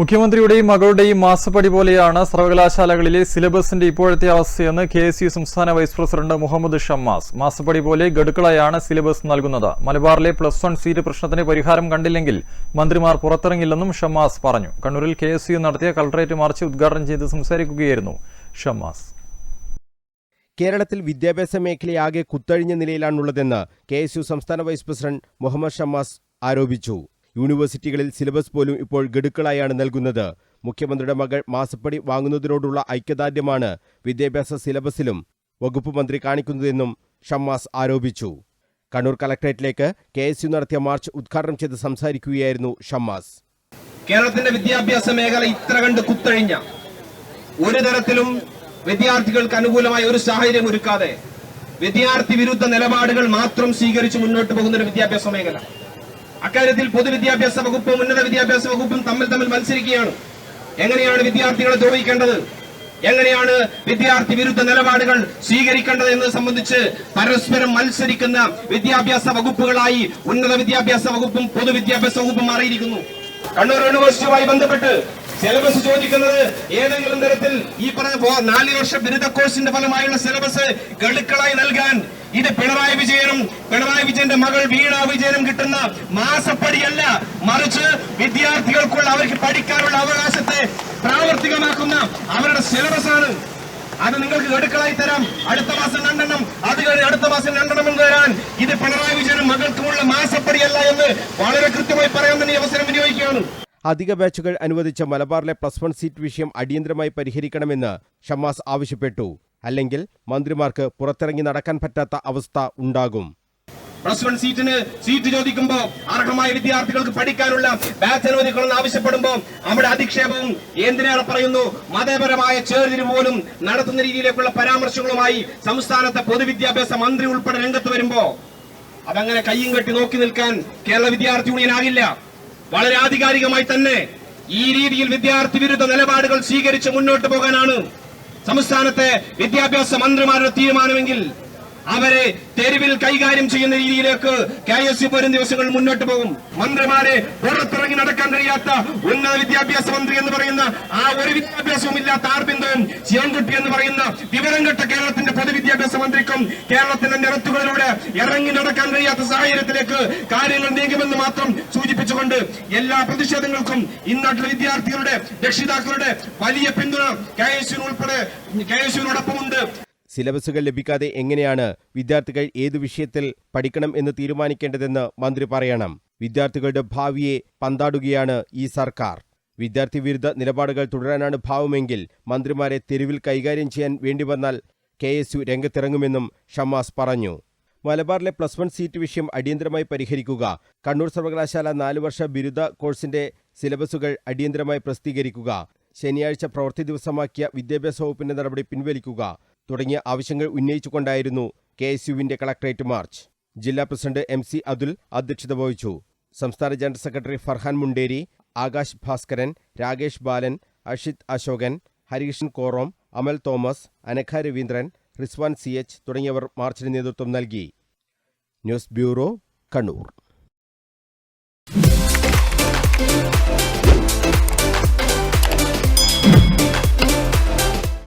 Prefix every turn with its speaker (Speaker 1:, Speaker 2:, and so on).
Speaker 1: മുഖ്യമന്ത്രിയുടെയും മകളുടെയും മാസപ്പടി പോലെയാണ് സർവകലാശാലകളിലെ സിലബസിന്റെ ഇപ്പോഴത്തെ അവസ്ഥയെന്ന് കെ എസ് യു സംസ്ഥാന വൈസ് പ്രസിഡന്റ് മുഹമ്മദ് ഷമ്മാസ്. മാസപ്പടി പോലെ ഗഡുക്കളായാണ് സിലബസ് നൽകുന്നത്. മലബാറിലെ പ്ലസ് വൺ സീറ്റ് പ്രശ്നത്തിന് പരിഹാരം കണ്ടില്ലെങ്കിൽ മന്ത്രിമാർ പുറത്തിറങ്ങില്ലെന്നും ഷമ്മാസ് പറഞ്ഞു. കണ്ണൂരിൽ കെ എസ് യു നടത്തിയ കളക്ടറേറ്റ് മാർച്ച് ഉദ്ഘാടനം ചെയ്ത് സംസാരിക്കുകയായിരുന്നു ഷമ്മാസ്.
Speaker 2: കേരളത്തിൽ വിദ്യാഭ്യാസ മേഖലയാകെ കുത്തഴിഞ്ഞ നിലയിലാണുള്ളതെന്ന് കെ എസ് യു സംസ്ഥാന വൈസ് പ്രസിഡന്റ് മുഹമ്മദ് ഷമ്മാസ് ആരോപിച്ചു. യൂണിവേഴ്സിറ്റികളിൽ സിലബസ് പോലും ഇപ്പോൾ ഗഡുക്കളായാണ് നൽകുന്നത്. മുഖ്യമന്ത്രിയുടെ മകൾ മാസപ്പടി വാങ്ങുന്നതിനോടുള്ള ഐക്യദാർഢ്യമാണ് വിദ്യാഭ്യാസ സിലബസിലും വകുപ്പ് മന്ത്രി കാണിക്കുന്നതെന്നും ഷമ്മാസ് ആരോപിച്ചു. കണ്ണൂർ കലക്ടറേറ്റിലേക്ക് കെ എസ് യു നടത്തിയ മാർച്ച് ഉദ്ഘാടനം ചെയ്ത് സംസാരിക്കുകയായിരുന്നു ഷമ്മാസ്.
Speaker 3: കേരളത്തിന്റെ വിദ്യാഭ്യാസ മേഖല ഇത്ര കണ്ട് കുത്തഴിഞ്ഞ ഒരു തരത്തിലും വിദ്യാർത്ഥികൾക്ക് അനുകൂലമായ ഒരു സാഹചര്യം ഒരുക്കാതെ വിദ്യാർത്ഥി വിരുദ്ധ നിലപാടുകൾ മാത്രം സ്വീകരിച്ച് മുന്നോട്ട് പോകുന്ന ഒരു വിദ്യാഭ്യാസ മേഖല. അക്കാര്യത്തിൽ പൊതുവിദ്യാഭ്യാസ വകുപ്പും ഉന്നത വിദ്യാഭ്യാസ വകുപ്പും തമ്മിൽ തമ്മിൽ മത്സരിക്കുകയാണ്. എങ്ങനെയാണ് വിദ്യാർത്ഥികളെ ദ്രോഹിക്കേണ്ടത്? എങ്ങനെയാണ് വിദ്യാർത്ഥി വിരുദ്ധ നിലപാടുകൾ സ്വീകരിക്കേണ്ടത് എന്നത് സംബന്ധിച്ച് പരസ്പരം മത്സരിക്കുന്ന വിദ്യാഭ്യാസ വകുപ്പുകളായി ഉന്നത വിദ്യാഭ്യാസ വകുപ്പും പൊതുവിദ്യാഭ്യാസ വകുപ്പും മാറിയിരിക്കുന്നു. കണ്ണൂർ യൂണിവേഴ്സിറ്റിയുമായി ബന്ധപ്പെട്ട് സിലബസ് ചോദിക്കുന്നത് ഏതെങ്കിലും തരത്തിൽ ഈ പറഞ്ഞ നാല് വർഷ ബിരുദ കോഴ്സിന്റെ ഫലമായുള്ള സിലബസ് ഗഡുക്കളായി നൽകാൻ. ഇത് പിണറായി വിജയനും പിണറായി വിജയന്റെ മകൾ വീണ വിജയനും കിട്ടുന്ന മാസപ്പടിയല്ല. മറിച്ച് വിദ്യാർത്ഥികൾക്കുള്ള അവർക്ക് പഠിക്കാനുള്ള അവകാശത്തെ പ്രാവർത്തികമാക്കുന്ന അവരുടെ സിലബസ് ആണ് അത് നിങ്ങൾക്ക് ഗഡുക്കളായി തരാം. അടുത്ത മാസം രണ്ടെണ്ണം. അത് കഴിഞ്ഞ് അടുത്ത മാസം രണ്ടെണ്ണം എന്ന് തരാൻ. ഇത് പിണറായി വിജയനും മകൾക്കുമുള്ള മാസപ്പടിയല്ല എന്ന് വളരെ കൃത്യമായി പറയാൻ തന്നെ ഈ അവസരം വിനിയോഗിക്കുകയാണ്
Speaker 2: അധിക ബാച്ചുകൾ അനുവദിച്ച മലബാറിലെ പ്ലസ് വൺ സീറ്റ് വിഷയം അടിയന്തരമായി പരിഹരിക്കണമെന്ന് ഷമ്മാസ് ആവശ്യപ്പെട്ടു. അല്ലെങ്കിൽ മന്ത്രിമാർക്ക് പുറത്തിറങ്ങി നടക്കാൻ പറ്റാത്ത അവസ്ഥ ഉണ്ടാകും.
Speaker 3: പ്ലസ് വൺ സീറ്റിന് സീറ്റ് ചോദിക്കുമ്പോൾ അർഹമായ വിദ്യാർത്ഥികൾക്ക് പഠിക്കാനുള്ള ബാച്ച് അനുവദിക്കണമെന്ന് ആവശ്യപ്പെടുമ്പോൾ അവിടെ അധിക്ഷേപവും എന്തിനേറെ പറയുന്നു? മതപരമായ ചേർതിരിവ് പോലും നടത്തുന്ന രീതിയിലേക്കുള്ള പരാമർശങ്ങളുമായി സംസ്ഥാനത്തെ പൊതുവിദ്യാഭ്യാസ മന്ത്രി ഉൾപ്പെടെ രംഗത്ത് വരുമ്പോ അതങ്ങനെ കയ്യും കെട്ടി നോക്കി നിൽക്കാൻ കേരള വിദ്യാർത്ഥി യൂണിയൻ ആകില്ല വളരെ ആധികാരികമായി തന്നെ ഈ രീതിയിൽ വിദ്യാർത്ഥി വിരുദ്ധ നിലപാടുകൾ സ്വീകരിച്ച് മുന്നോട്ട് പോകാനാണ് സംസ്ഥാനത്തെ വിദ്യാഭ്യാസ മന്ത്രിമാരുടെ തീരുമാനമെങ്കിൽ അവരെ തെരുവിൽ കൈകാര്യം ചെയ്യുന്ന രീതിയിലേക്ക് കെ എസ് യു വരും ദിവസങ്ങൾ മുന്നോട്ട് പോകും. മന്ത്രിമാരെ പുറത്തിറങ്ങി നടക്കാൻ കഴിയാത്ത ഉന്നത വിദ്യാഭ്യാസ മന്ത്രി എന്ന് പറയുന്ന ആ ഒരു വിദ്യാഭ്യാസവും ഇല്ലാത്ത ആർബിന്ദവും ശിവൻകുട്ടി എന്ന് പറയുന്ന വിവരം കെട്ട കേരളത്തിന്റെ പൊതുവിദ്യാഭ്യാസ മന്ത്രിക്കും കേരളത്തിന്റെ നിരത്തുകളിലൂടെ ഇറങ്ങി നടക്കാൻ കഴിയാത്ത സാഹചര്യത്തിലേക്ക് കാര്യങ്ങൾ നീങ്ങുമെന്ന് മാത്രം സൂചിപ്പിച്ചുകൊണ്ട് എല്ലാ പ്രതിഷേധങ്ങൾക്കും ഇന്നാട്ടിലെ വിദ്യാർത്ഥികളുടെ രക്ഷിതാക്കളുടെ വലിയ പിന്തുണ കെ എസ് യു ഉൾപ്പെടെ കെ എസ് യുവിനോടൊപ്പമുണ്ട്
Speaker 2: സിലബസുകൾ ലഭിക്കാതെ എങ്ങനെയാണ് വിദ്യാർത്ഥികൾ ഏതു വിഷയത്തിൽ പഠിക്കണം എന്ന് തീരുമാനിക്കേണ്ടതെന്ന് മന്ത്രി പറയണം. വിദ്യാർത്ഥികളുടെ ഭാവിയെ പന്താടുകയാണ് ഈ സർക്കാർ. വിദ്യാർത്ഥി വിരുദ്ധ നിലപാടുകൾ തുടരാനാണ് ഭാവമെങ്കിൽ മന്ത്രിമാരെ തെരുവിൽ കൈകാര്യം ചെയ്യാൻ വേണ്ടി വന്നാൽ കെ എസ് യു രംഗത്തിറങ്ങുമെന്നും ഷമാസ് പറഞ്ഞു. മലബാറിലെ പ്ലസ് വൺ സീറ്റ് വിഷയം അടിയന്തരമായി പരിഹരിക്കുക കണ്ണൂർ സർവകലാശാല നാലു വർഷ ബിരുദ കോഴ്സിന്റെ സിലബസുകൾ അടിയന്തരമായി പ്രസിദ്ധീകരിക്കുക ശനിയാഴ്ച പ്രവൃത്തി ദിവസമാക്കിയ വിദ്യാഭ്യാസ വകുപ്പിന്റെ നടപടി പിൻവലിക്കുക തുടങ്ങിയ ആവശ്യങ്ങൾ ഉന്നയിച്ചുകൊണ്ടായിരുന്നു കെ എസ് യുവിന്റെ കളക്ടറേറ്റ് മാർച്ച്. ജില്ലാ പ്രസിഡന്റ് എം സി അതുൽ അധ്യക്ഷത വഹിച്ചു. സംസ്ഥാന general secretary Farhan Munderi Akash Bhaskaran Rakesh Balan Ashith Ashokan Harikrishnan Korom Amal Thomas Anagha Raveendran Rizwan C H തുടങ്ങിയവർ മാർച്ചിന് നേതൃത്വം നൽകി. News bureau Kannur.